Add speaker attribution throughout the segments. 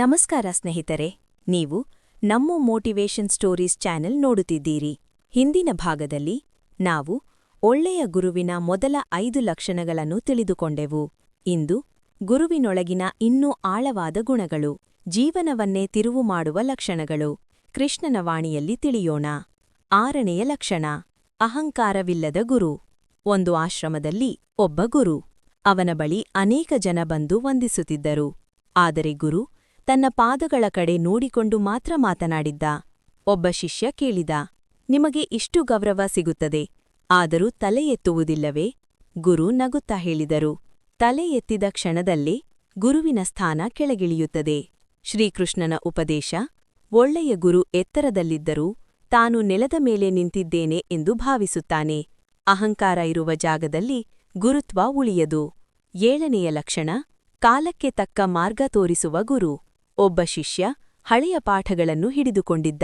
Speaker 1: ನಮಸ್ಕಾರ ಸ್ನೇಹಿತರೆ, ನೀವು ನಮ್ಮ ಮೋಟಿವೇಶನ್ ಸ್ಟೋರೀಸ್ ಚಾನೆಲ್ ನೋಡುತ್ತಿದ್ದೀರಿ. ಹಿಂದಿನ ಭಾಗದಲ್ಲಿ ನಾವು ಒಳ್ಳೆಯ ಗುರುವಿನ ಮೊದಲ ಐದು ಲಕ್ಷಣಗಳನ್ನು ತಿಳಿದುಕೊಂಡೆವು. ಇಂದು ಗುರುವಿನೊಳಗಿನ ಇನ್ನೂ ಆಳವಾದ ಗುಣಗಳು, ಜೀವನವನ್ನೇ ತಿರುವು ಮಾಡುವ ಲಕ್ಷಣಗಳು. ಕೃಷ್ಣನ ವಾಣಿಯಲ್ಲಿ ತಿಳಿಯೋಣ. ಆರನೆಯ ಲಕ್ಷಣ, ಅಹಂಕಾರವಿಲ್ಲದ ಗುರು. ಒಂದು ಆಶ್ರಮದಲ್ಲಿ ಒಬ್ಬ ಗುರು. ಅವನ ಬಳಿ ಅನೇಕ ಜನ ಬಂದು ವಂದಿಸುತ್ತಿದ್ದರು. ಆದರೆ ಗುರು ತನ್ನ ಪಾದಗಳ ಕಡೆ ನೋಡಿಕೊಂಡು ಮಾತ್ರ ಮಾತನಾಡಿದ್ದ. ಒಬ್ಬ ಶಿಷ್ಯ ಕೇಳಿದ, ನಿಮಗೆ ಇಷ್ಟು ಗೌರವ ಸಿಗುತ್ತದೆ, ಆದರೂ ತಲೆ ಎತ್ತುವುದಿಲ್ಲವೇ? ಗುರು ನಗುತ್ತಾ ಹೇಳಿದರು, ತಲೆ ಎತ್ತಿದ ಕ್ಷಣದಲ್ಲೇ ಗುರುವಿನ ಸ್ಥಾನ ಕೆಳಗಿಳಿಯುತ್ತದೆ. ಶ್ರೀಕೃಷ್ಣನ ಉಪದೇಶ, ಒಳ್ಳೆಯ ಗುರು ಎತ್ತರದಲ್ಲಿದ್ದರೂ ತಾನು ನೆಲದ ಮೇಲೆ ನಿಂತಿದ್ದೇನೆ ಎಂದು ಭಾವಿಸುತ್ತಾನೆ. ಅಹಂಕಾರ ಇರುವ ಜಾಗದಲ್ಲಿ ಗುರುತ್ವ ಉಳಿಯದು. ಏಳನೆಯ ಲಕ್ಷಣ, ಕಾಲಕ್ಕೆ ತಕ್ಕ ಮಾರ್ಗ ತೋರಿಸುವ ಗುರು. ಒಬ್ಬ ಶಿಷ್ಯ ಹಳೆಯ ಪಾಠಗಳನ್ನು ಹಿಡಿದುಕೊಂಡಿದ್ದ.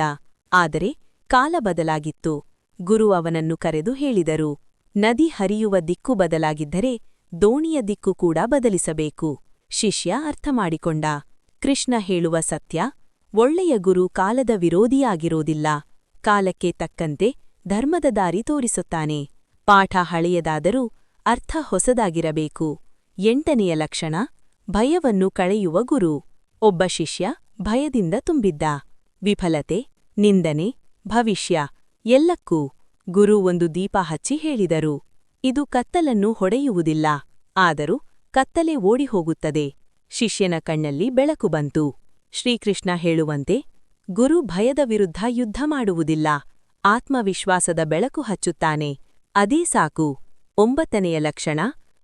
Speaker 1: ಆದರೆ ಕಾಲ ಬದಲಾಗಿತ್ತು. ಗುರು ಅವನನ್ನು ಕರೆದು ಹೇಳಿದರು, ನದಿ ಹರಿಯುವ ದಿಕ್ಕು ಬದಲಾಗಿದ್ದರೆ ದೋಣಿಯ ದಿಕ್ಕು ಕೂಡ ಬದಲಿಸಬೇಕು ಶಿಷ್ಯ ಅರ್ಥಮಾಡಿಕೊಂಡ. ಕೃಷ್ಣ ಹೇಳುವ ಸತ್ಯ, ಒಳ್ಳೆಯ ಗುರು ಕಾಲದ ವಿರೋಧಿಯಾಗಿರೋದಿಲ್ಲ. ಕಾಲಕ್ಕೆ ತಕ್ಕಂತೆ ಧರ್ಮದ ದಾರಿ ತೋರಿಸುತ್ತಾನೆ. ಪಾಠ ಹಳೆಯದಾದರೂ ಅರ್ಥ ಹೊಸದಾಗಿರಬೇಕು. ಎಂಟನೆಯ ಲಕ್ಷಣ, ಭಯವನ್ನು ಕಳೆಯುವ ಗುರು. ಒಬ್ಬ ಶಿಷ್ಯ ಭಯದಿಂದ ತುಂಬಿದ್ದ. ವಿಫಲತೆ, ನಿಂದನೆ, ಭವಿಷ್ಯ ಎಲ್ಲಕ್ಕೂ ಗುರು ಒಂದು ದೀಪ ಹಚ್ಚಿ ಹೇಳಿದರು. ಇದು ಕತ್ತಲನ್ನು ಹೊಡೆಯುವುದಿಲ್ಲ. ಆದರೂ ಕತ್ತಲೆ ಓಡಿಹೋಗುತ್ತದೆ. ಶಿಷ್ಯನ ಕಣ್ಣಲ್ಲಿ ಬೆಳಕು ಬಂತು. ಶ್ರೀಕೃಷ್ಣ ಹೇಳುವಂತೆ, ಗುರು ಭಯದ ವಿರುದ್ಧ ಯುದ್ಧ ಮಾಡುವುದಿಲ್ಲ. ಆತ್ಮವಿಶ್ವಾಸದ ಬೆಳಕು ಹಚ್ಚುತ್ತಾನೆ. ಅದೇ ಸಾಕು. ಒಂಬತ್ತನೆಯ ಲಕ್ಷಣ,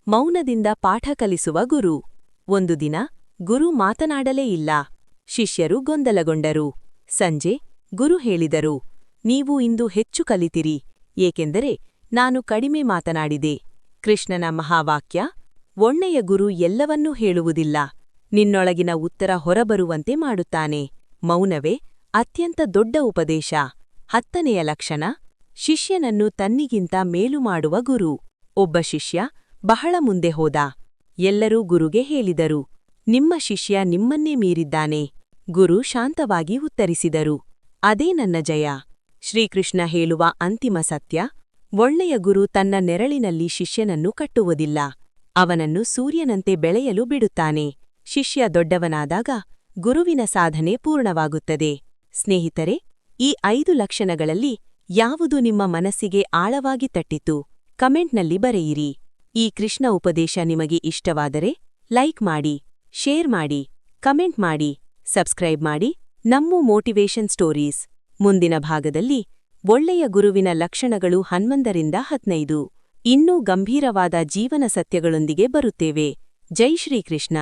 Speaker 1: ಮೌನದಿಂದ ಪಾಠ ಕಲಿಸುವ ಗುರು. ಒಂದು ದಿನ ಗುರು ಮಾತನಾಡಲೇ ಇಲ್ಲ. ಶಿಷ್ಯರು ಗೊಂದಲಗೊಂಡರು. ಸಂಜೆ ಗುರು ಹೇಳಿದರು, ನೀವು ಇಂದು ಹೆಚ್ಚು ಕಲಿತಿರಿ, ಏಕೆಂದರೆ ನಾನು ಕಡಿಮೆ ಮಾತನಾಡಿದೆ. ಕೃಷ್ಣನ ಮಹಾವಾಕ್ಯ ಒಣ್ಣೆಯ ಗುರು ಎಲ್ಲವನ್ನೂ ಹೇಳುವುದಿಲ್ಲ. ನಿನ್ನೊಳಗಿನ ಉತ್ತರ ಹೊರಬರುವಂತೆ ಮಾಡುತ್ತಾನೆ. ಮೌನವೇ ಅತ್ಯಂತ ದೊಡ್ಡ ಉಪದೇಶ. ಹತ್ತನೆಯ ಲಕ್ಷಣ, ಶಿಷ್ಯನನ್ನು ತನ್ನಿಗಿಂತ ಮೇಲು ಮಾಡುವ ಗುರು. ಒಬ್ಬ ಶಿಷ್ಯ ಬಹಳ ಮುಂದೆ ಹೋದ. ಎಲ್ಲರೂ ಗುರುಗೆ ಹೇಳಿದರು ನಿಮ್ಮ ಶಿಷ್ಯ ನಿಮ್ಮನ್ನೇ ಮೀರಿದ್ದಾನೆ. ಗುರು ಶಾಂತವಾಗಿ ಉತ್ತರಿಸಿದರು. ಅದೇ ನನ್ನ ಜಯ. ಶ್ರೀಕೃಷ್ಣ ಹೇಳುವ ಅಂತಿಮ ಸತ್ಯ. ಒಳ್ಳೆಯ ಗುರು ತನ್ನ ನೆರಳಿನಲ್ಲಿ ಶಿಷ್ಯನನ್ನು ಕಟ್ಟುವುದಿಲ್ಲ. ಅವನನ್ನು ಸೂರ್ಯನಂತೆ ಬೆಳೆಯಲು ಬಿಡುತ್ತಾನೆ. ಶಿಷ್ಯ ದೊಡ್ಡವನಾದಾಗ ಗುರುವಿನ ಸಾಧನೆ ಪೂರ್ಣವಾಗುತ್ತದೆ. ಸ್ನೇಹಿತರೆ, ಈ ಐದು ಲಕ್ಷಣಗಳಲ್ಲಿ ಯಾವುದು ನಿಮ್ಮ ಮನಸ್ಸಿಗೆ ಆಳವಾಗಿ ತಟ್ಟಿತು? ಕಮೆಂಟ್ನಲ್ಲಿ ಬರೆಯಿರಿ. ಈ ಕೃಷ್ಣ ಉಪದೇಶ ನಿಮಗೆ ಇಷ್ಟವಾದರೆ ಲೈಕ್ ಮಾಡಿ. ಶೇರ್ ಮಾಡಿ, ಕಮೆಂಟ್ ಮಾಡಿ, ಸಬ್ಸ್ಕ್ರೈಬ್ ಮಾಡಿ. ನಮ್ಮ ಮೋಟಿವೇಶನ್ ಸ್ಟೋರೀಸ್ ಮುಂದಿನ ಭಾಗದಲ್ಲಿ ಒಳ್ಳೆಯ ಗುರುವಿನ ಲಕ್ಷಣಗಳು ಹನ್ನೊಂದರಿಂದ ಹದಿನೈದು. ಇನ್ನೂ ಗಂಭೀರವಾದ ಜೀವನ ಸತ್ಯಗಳೊಂದಿಗೆ ಬರುತ್ತೇವೆ. ಜೈ ಶ್ರೀಕೃಷ್ಣ.